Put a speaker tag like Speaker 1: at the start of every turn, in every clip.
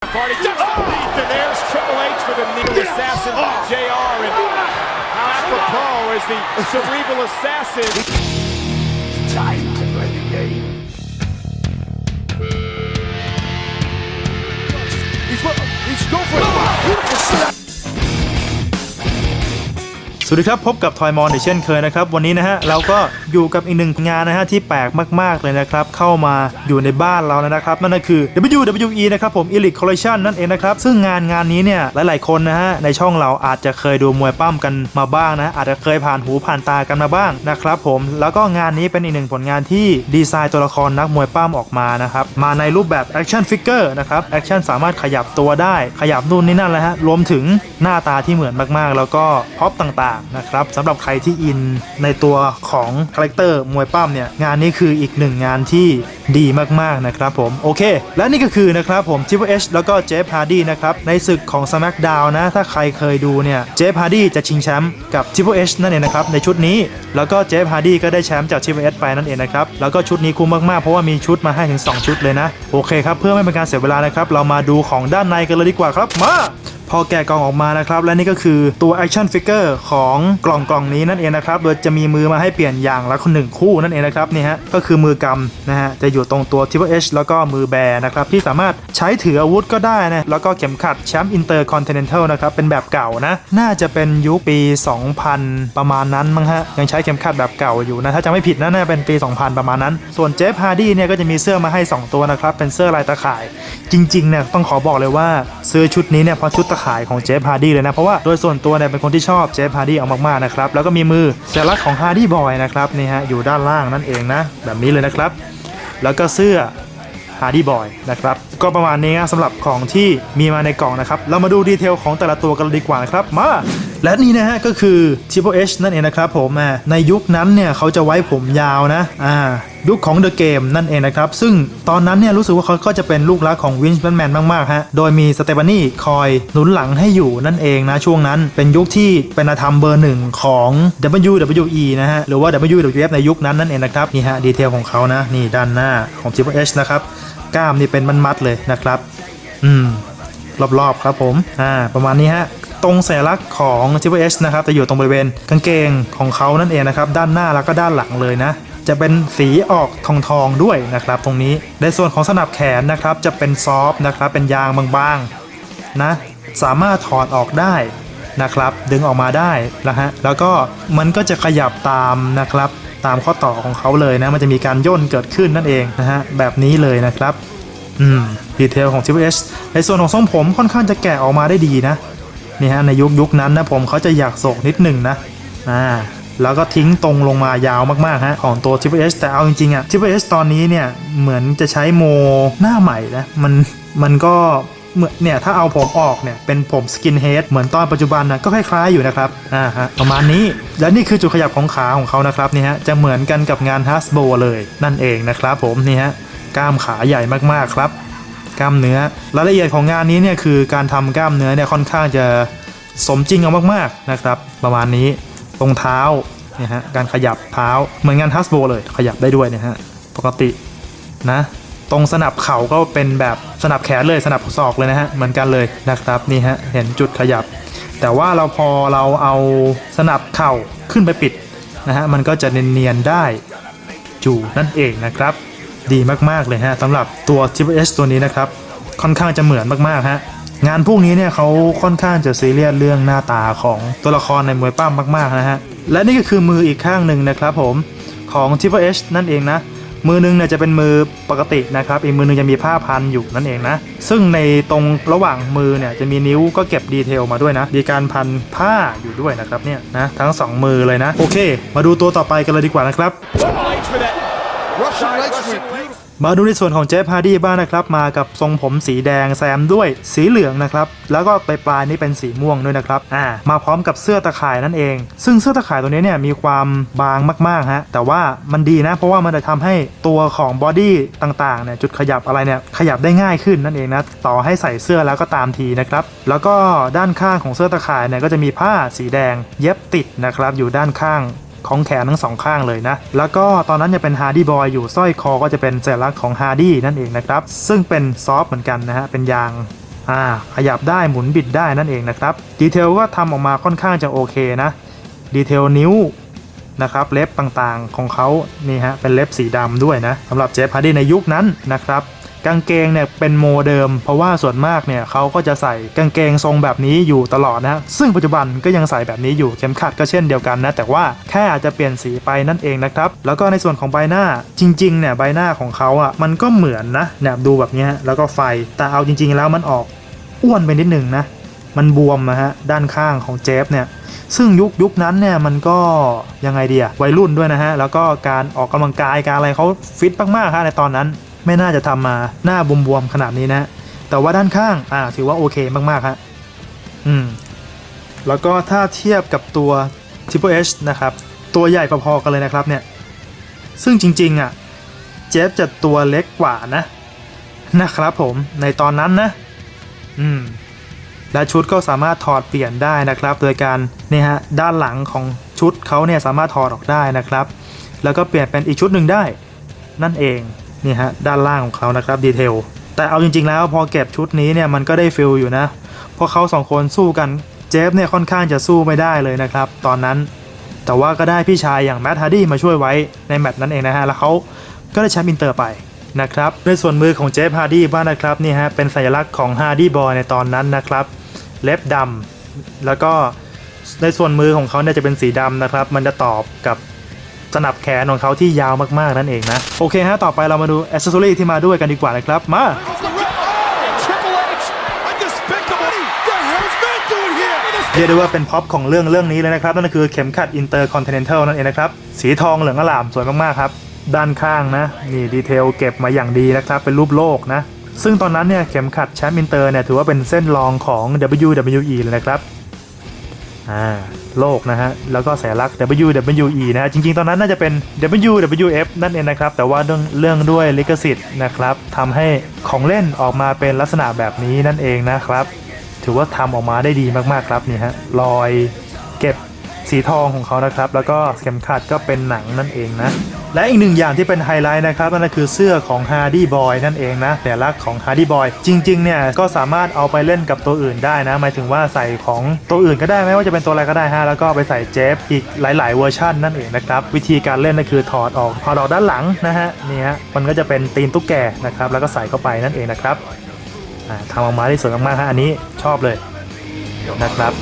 Speaker 1: Party just beneath, and there's Triple H with a knee assassin JR, oh. and how apropos is the cerebral assassin.
Speaker 2: Time to play the game.
Speaker 1: He's, he's going for it. Beautiful step.
Speaker 3: สวัสดีครับ พบกับทอยมอนเช่นเคยนะครับ วันนี้นะฮะเราก็อยู่กับอีกหนึ่งงานนะฮะที่แปลกมาก ๆ เลยนะครับ เข้ามาอยู่ในบ้านเราแล้วนะครับ นั่นก็คือ WWE นะครับผม Elite Collection นั่นเองนะครับ ซึ่งงานงานนี้เนี่ยหลาย ๆ คนนะฮะในช่องเราอาจจะเคยดูมวยปั้มกันมาบ้างนะอาจจะเคยผ่านหูผ่านตากันมาบ้างนะครับผมแล้วก็งานนี้เป็นอีกหนึ่งผลงานที่ดีไซน์ตัวละครนักมวยปั้มออกมานะครับมาในรูปแบบ Action Figure นะครับแอคชั่นสามารถขยับตัวได้ขยับนู่นนี่นั่นเลยฮะรวมถึงหน้าตาที่เหมือนมาก ๆ แล้วก็พ็อปต่างๆนะครับสำหรับใครที่อินในตัวของคาแรคเตอร์มวยปั้มเนี่ยงานนี้คืออีกหนึ่งงานที่ดีมากๆนะครับผมโอเค และนี่ก็คือนะครับผม Triple H แล้วก็เจฟฮาร์ดี้นะครับในศึกของ SmackDown นะ ถ้าใครเคยดูเนี่ยเจฟฮาร์ดี้จะชิงแชมป์กับ Triple H นั่นเองนะครับในชุดนี้แล้วก็เจฟฮาร์ดี้ก็ได้แชมป์จาก Triple H ไปนั่นเองนะครับแล้วก็ชุดนี้คุ้มมากๆเพราะว่ามีชุดมาให้ถึง 2 ชุดเลยนะ โอเคครับเพื่อไม่เป็นการเสียเวลานะครับเรามาดูของด้านในกันเลยดีกว่าครับมา พอแกะกล่องออกมานะครับ และนี่ก็คือตัวแอคชั่นฟิกเกอร์ของกล่องกล่องนี้นั่นเองนะครับ โดยจะมีมือมาให้เปลี่ยนอย่างละคนหนึ่งคู่นั่นเองนะครับนี่ฮะก็คือมือกำนะฮะจะอยู่ตรงตัว Triple H แล้วก็มือแบนะครับที่สามารถใช้ถืออาวุธก็ได้นะแล้วก็เข็มขัดแชมป์อินเตอร์คอนติเนนทัลนะครับเป็นแบบเก่านะ น่าจะเป็นยุคปี 2000 ประมาณนั้นมั้งฮะยังใช้เข็มขัดแบบเก่าอยู่นะถ้าจะไม่ผิดนะน่าเป็นปี 2000 ประมาณนั้น ส่วนเจฟฮาร์ดี้เนี่ยก็จะมีเสื้อมาให้ 2 ตัวนะครับเป็นเสื้อลายตะข่าย จริงๆเนี่ยต้องขอบอกเลยว่าซื้อชุดนี้เนี่ยพราะชุดตะข่ายของเจฟฮาร์ดี้เลยนะ เพราะว่าโดยส่วนตัวเนี่ยเป็นคนที่ชอบเจฟฮาร์ดี้เอามากๆนะครับ แล้วก็มีมือสัญลักษณ์ของฮาร์ดี้บอยนะครับนี่ฮะอยู่ด้านล่างนั่นเองนะ แบบนี้เลยนะครับ แล้วก็เสื้อฮาร์ดี้บอยนะครับก็ประมาณนี้นะสำหรับของที่มีมาในกล่องนะครับ เรามาดูดีเทลของแต่ละตัวกันดีกว่านะครับมา และนี่นะฮะก็คือ Triple H นั่นเองนะครับผมในยุคนั้นเนี่ยเขาจะไว้ผมยาวนะอ่ายุคของ The Game นั่นเองนะครับ ซึ่งตอนนั้นเนี่ยรู้สึกว่าเขาก็จะเป็นลูกรักของวินส์แมนมาก ๆ ฮะ โดยมีสเตฟานี่คอยหนุนหลังให้อยู่นั่นเองนะ ช่วงนั้นเป็นยุคที่เป็นอาธรรมเบอร์หนึ่งของ WWE นะฮะ หรือว่า WWF ในยุคนั้นนั่นเองนะครับ นี่ฮะ ดีเทลของเขานะ นี่ด้านหน้าของ Triple H นะครับ กล้ามนี่เป็นมัดๆเลยนะครับ อืม รอบๆครับผม อ่า ประมาณนี้ฮะ ตรงสัญลักษณ์ของ Triple H นะครับจะอยู่ตรงบริเวณกางเกงของเขานั่นเองนะครับด้านหน้าแล้วก็ด้านหลังเลยนะจะเป็นสีออกทองๆด้วยนะครับ ตรงนี้ในส่วนของสนับแขนนะครับจะเป็นซอฟต์นะครับเป็นยางบางๆนะสามารถถอดออกได้นะครับดึงออกมาได้นะฮะแล้วก็มันก็จะขยับตามนะครับตามข้อต่อของเขาเลยนะมันจะมีการย่นเกิดขึ้นนั่นเองนะฮะแบบนี้เลยนะครับอืมดีเทลของ Triple H ในส่วนของทรงผมค่อนข้างจะแกะออกมาได้ดีนะ นี่ฮะในยุคยุคนั้นนะผมเขาจะอยากโศกนิดหนึ่งนะอ่าแล้วก็ทิ้งตรงลงมายาวมากๆฮะของตัว Triple H แต่เอาจริงๆอะ Triple H ตอนนี้เนี่ยเหมือนจะใช้โมหน้าใหม่นะมันมันก็เหมือนเนี่ยถ้าเอาผมออกเนี่ยเป็นผมสกินเฮดเหมือนตอนปัจจุบันนะก็คล้ายๆอยู่นะครับอ่าฮะประมาณนี้และนี่คือจุดขยับของขาของเขานะครับนี่ฮะจะเหมือนกันกับงานฮัสโบเลยนั่นเองนะครับผมนี่ฮะกล้ามขาใหญ่มากๆครับ กล้ามเนื้อ รายละเอียดของงานนี้เนี่ยคือการทำกล้ามเนื้อเนี่ยค่อนข้างจะสมจริงเอามากๆนะครับ ประมาณนี้ตรงเท้าเนี่ยฮะการขยับเท้าเหมือนงานฮัสโบเลยขยับได้ด้วยเนะฮะปกตินะตรงสนับเข่าก็เป็นแบบสนับแขนเลยสนับศอกเลยนะฮะเหมือนกันเลยนะครับนี่ฮะเห็นจุดขยับ แต่ว่าเราพอเราเอาสนับเข่าขึ้นไปปิดนะฮะมันก็จะเนียนๆได้จูนั่นเองนะครับ ดีมากๆเลยฮะสำหรับตัว Triple H ตัวนี้นะครับ ค่อนข้างจะเหมือนมากๆฮะงานพวกนี้เนี่ยเขาค่อนข้างจะซีเรียสเรื่องหน้าตาของตัวละครในมวยปั้มมากๆนะฮะและนี่ก็คือมืออีกข้างหนึ่งนะครับผมของ Triple H นั่นเองนะ มือหนึงเนี่ยจะเป็นมือปกตินะครับ อีกมือหนึงจะมีผ้าพันอยู่นั่นเองนะ ซึ่งในตรงระหว่างมือเนี่ยจะมีนิ้วก็เก็บดีเทลมาด้วยนะ มีการพันผ้าอยู่ด้วยนะครับเนี่ยนะทั้งสองมือเลยนะ โอเค มาดูตัวต่อไปกันเลยดีกว่านะครับ มาดูในส่วนของเจฟฮาร์ดี้บ้างนะครับ มากับทรงผมสีแดงแซมด้วยสีเหลืองนะครับ แล้วก็ปลายๆนี่เป็นสีม่วงด้วยนะครับอ่ามาพร้อมกับเสื้อตะข่ายนั่นเอง ซึ่งเสื้อตะข่ายตัวนี้เนี่ยมีความบางมากๆฮะแต่ว่ามันดีนะ เพราะว่ามันจะทำให้ตัวของบอดี้ต่างๆเนี่ยจุดขยับอะไรเนี่ยขยับได้ง่ายขึ้นนั่นเองนะต่อให้ใส่เสื้อแล้วก็ตามทีนะครับแล้วก็ด้านข้างของเสื้อตะข่ายเนี่ยก็จะมีผ้าสีแดงเย็บติดนะครับอยู่ด้านข้าง ของแขนทั้งสองข้างเลยนะ แล้วก็ตอนนั้นจะเป็นฮาร์ดี้บอยอยู่สร้อยคอก็จะเป็นสัญลักษณ์ของฮาร์ดี้นั่นเองนะครับ ซึ่งเป็นซอฟต์เหมือนกันนะฮะ เป็นยางอ่าขยับได้หมุนบิดได้นั่นเองนะครับ ดีเทลก็ทำออกมาค่อนข้างจะโอเคนะ ดีเทลนิ้วนะครับเล็บต่างๆของเขานี่ฮะเป็นเล็บสีดำด้วยนะสำหรับเจฟฮาร์ดี้ในยุคนั้นนะครับ กางเกงเนี่ยเป็นโมเดิม เพราะว่าส่วนมากเนี่ยเขาก็จะใส่กางเกงทรงแบบนี้อยู่ตลอดนะซึ่งปัจจุบันก็ยังใส่แบบนี้อยู่เข็มขัดก็เช่นเดียวกันนะแต่ว่าแค่อาจจะเปลี่ยนสีไปนั่นเองนะครับแล้วก็ในส่วนของใบหน้าจริงๆเนี่ยใบหน้าของเขาอะมันก็เหมือนนะเนี่ยดูแบบนี้แล้วก็ไฟแต่เอาจริง ๆ แล้วมันออกอ้วนไปนิดหนึ่งนะมันบวมนะฮะด้านข้างของเจฟเนี่ยซึ่งยุคยุคนั้นเนี่ยมันก็ยังไงดีอะวัยรุ่นด้วยนะฮะแล้วก็การออกกำลังกายการอะไรเขาฟิตมากๆฮะในตอนนั้น ไม่น่าจะทำมาหน้าบวมๆขนาดนี้นะ แต่ว่าด้านข้างอ่าถือว่าโอเคมากๆฮะอืมแล้วก็ถ้าเทียบกับตัว Triple H นะครับ ตัวใหญ่พอๆกันเลยนะครับเนี่ย ซึ่งจริงๆอะเจฟจะตัวเล็กกว่านะนะครับผมในตอนนั้นนะ อืมและชุดก็สามารถถอดเปลี่ยนได้นะครับ โดยการเนี่ยฮะด้านหลังของชุดเขาเนี่ยสามารถถอดออกได้นะครับ แล้วก็เปลี่ยนเป็นอีกชุดหนึ่งได้ นั่นเอง นี่ฮะด้านล่างของเขานะครับดีเทลแต่เอาจริง ๆ แล้วพอเก็บชุดนี้เนี่ยมันก็ได้ฟิลอยู่นะ เพราะเขาสองคนสู้กันเจฟเนี่ยค่อนข้างจะสู้ไม่ได้เลยนะครับ ตอนนั้น แต่ว่าก็ได้พี่ชายอย่างแมตต์ฮาร์ดี้มาช่วยไว้ในแมตช์นั้นเองนะฮะแล้วเขาก็ได้แชมป์อินเตอร์ไปนะครับในส่วนมือของเจฟฮาร์ดี้บ้างนะครับนี่ฮะเป็นสัญลักษณ์ของฮาร์ดี้บอยในตอนนั้นนะครับ เล็บดำแล้วก็ในส่วนมือของเขาเนี่ยจะเป็นสีดำนะครับ มันจะตอบกับ สนับแขนของเขาที่ยาวมากๆนั่นเองนะ โอเคฮะ ต่อไปเรามาดูอ c เซสซอรีที่มาด้วยกันดีกว่านะครับ มา เรียกได้ว่าเป็นพ็อปของเรื่องเรื่องนี้เลยนะครับ นั่นก็คือเข็มขัดอินเตอร์คอนเทนเนนทัลนั่นเองนะครับ สีทองเหลืองอลามสวยมากๆครับด้านข้างนะนี่ดีเทลเก็บมาอย่างดีนะครับ เป็นรูปโลกนะ ซึ่งตอนนั้นเนี่ยเข็มขัดแชมป์อินเตอร์เนี่ยถือว่าเป็นเส้นรองของ WWE เลยนะครับ อ่าโลกนะฮะ แล้วก็สัญลักษณ์ WWE นะฮะ จริงๆ ตอนนั้นน่าจะเป็น WWF นั่นเองนะครับ แต่ว่าเรื่องเรื่องด้วยลิขสิทธิ์นะครับทำให้ของเล่นออกมาเป็นลักษณะแบบนี้นั่นเองนะครับ ถือว่าทำออกมาได้ดีมากๆครับนี่ฮะรอยเก็บสีทองของเขานะครับ แล้วก็เข็มขัดก็เป็นหนังนั่นเองนะ และอีกหนึ่งอย่างที่เป็นไฮไลท์นะครับนั่นก็คือเสื้อของ Hardy Boy นั่นเองนะแต่ลักษณ์ของ Hardy Boy จริงๆเนี่ยก็สามารถเอาไปเล่นกับตัวอื่นได้นะ หมายถึงว่าใส่ของตัวอื่นก็ได้ไม่ว่าจะเป็นตัวอะไรก็ได้ฮะแล้วก็ไปใส่เจฟอีกหลาย ๆ เวอร์ชันนั่นเองนะครับวิธีการเล่นก็คือถอดออกถอดออกด้านหลังนะฮะนี่ฮะมันก็จะเป็นตีนตุ๊กแกนะครับแล้วก็ใส่เข้าไปนั่นเองนะครับทำออกมาได้สวยมากๆฮะอันนี้ชอบเลยนะครับ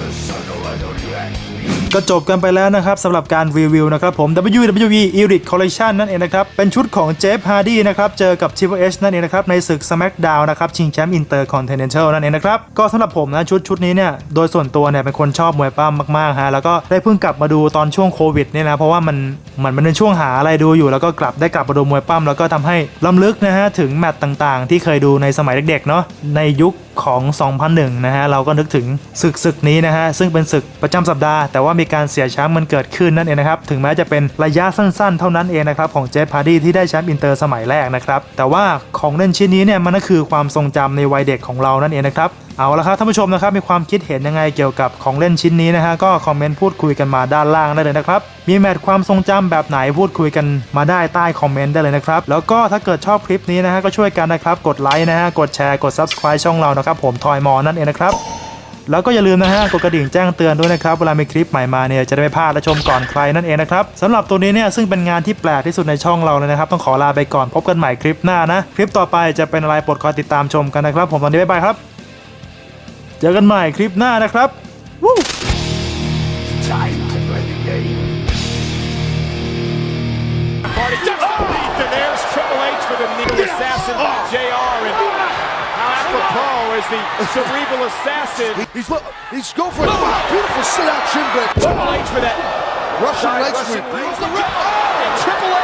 Speaker 3: ก็จบกันไปแล้วนะครับสำหรับการรีวิวนะครับผม WWE Elite Collection นั่นเองนะครับ เป็นชุดของเจฟฮาร์ดี้นะครับ เจอกับ Triple H นั่นเองนะครับ ในศึก SmackDown นะครับ ชิงแชมป์ Intercontinental นั่นเองนะครับ ก็สำหรับผมนะ ชุดชุดนี้เนี่ย โดยส่วนตัวเนี่ย เป็นคนชอบมวยปั้มมากๆฮะแล้วก็ได้เพิ่งกลับมาดูตอนช่วงโควิดเนี่ยนะเพราะว่ามันมันมันเป็นช่วงหาอะไรดูอยู่ แล้วก็กลับได้กลับมาดูมวยปั้มแล้วก็ทำให้ล้ำลึกนะฮะถึงแมตต์ต่างๆ ที่เคยดูในสมัยเด็กๆเนาะในยุคของ 2001 นะฮะเราก็นึกถึงศึกศึกนี้นะฮะซึ่งเป็นศึกประจำสัปดาห์แต่ว่ามีการเสียแชมป์มันเกิดขึ้นนั่นเองนะครับถึงแม้จะเป็นระยะสั้นๆ เท่านั้นเองนะครับของเจฟพาร์ดี้ที่ได้แชมป์อินเตอร์สมัยแรกนะครับแต่ว่าของเล่นชิ้นนี้เนี่ยมันก็คือความทรงจำในวัยเด็กของเรานั่นเองนะครับเอาละครับท่านผู้ชมนะครับมีความคิดเห็นยังไงเกี่ยวกับของเล่นชิ้นนี้นะฮะก็คอมเมนต์พูดคุยกันมาด้านล่างได้เลยนะครับมีแมทความทรงจำแบบไหนพูดคุยกันมาได้ใต้คอมเมนต์ได้เลยนะครับแล้วก็ถ้าเกิดชอบคลิปนี้นะฮะก็ช่วยกันนะครับกดไลค์นะฮะกดแชร์กด subscribe ช่องเรานะครับผมทอยมอนั่นเองนะครับ แล้วก็อย่าลืมนะฮะกดกระดิ่งแจ้งเตือนด้วยนะครับเวลามีคลิปใหม่มาเนี่ยจะได้ไม่พลาดและชมก่อนใครนั่นเองนะครับสำหรับตัวนี้เนี่ยซึ่งเป็นงานที่แปลกที่สุดในช่องเราเลยนะครับต้องขอลาไปก่อนพบกันใหม่คลิปหน้านะคลิปต่อไปจะเป็นอะไรโปรดคอยติดตามชมกันนะครับ ผมตอนนี้บ๊ายบายครับ เจอกันใหม่คลิปหน้านะครับวู้
Speaker 2: Time to play the game.
Speaker 1: Party just beat, and there's Triple H with a needle assassin JR, and Pro is the cerebral assassin.
Speaker 2: He's look. He's going for a beautiful sit-out shin break.
Speaker 1: Triple H for that.
Speaker 2: Russian leg sweep. Oh,
Speaker 1: triple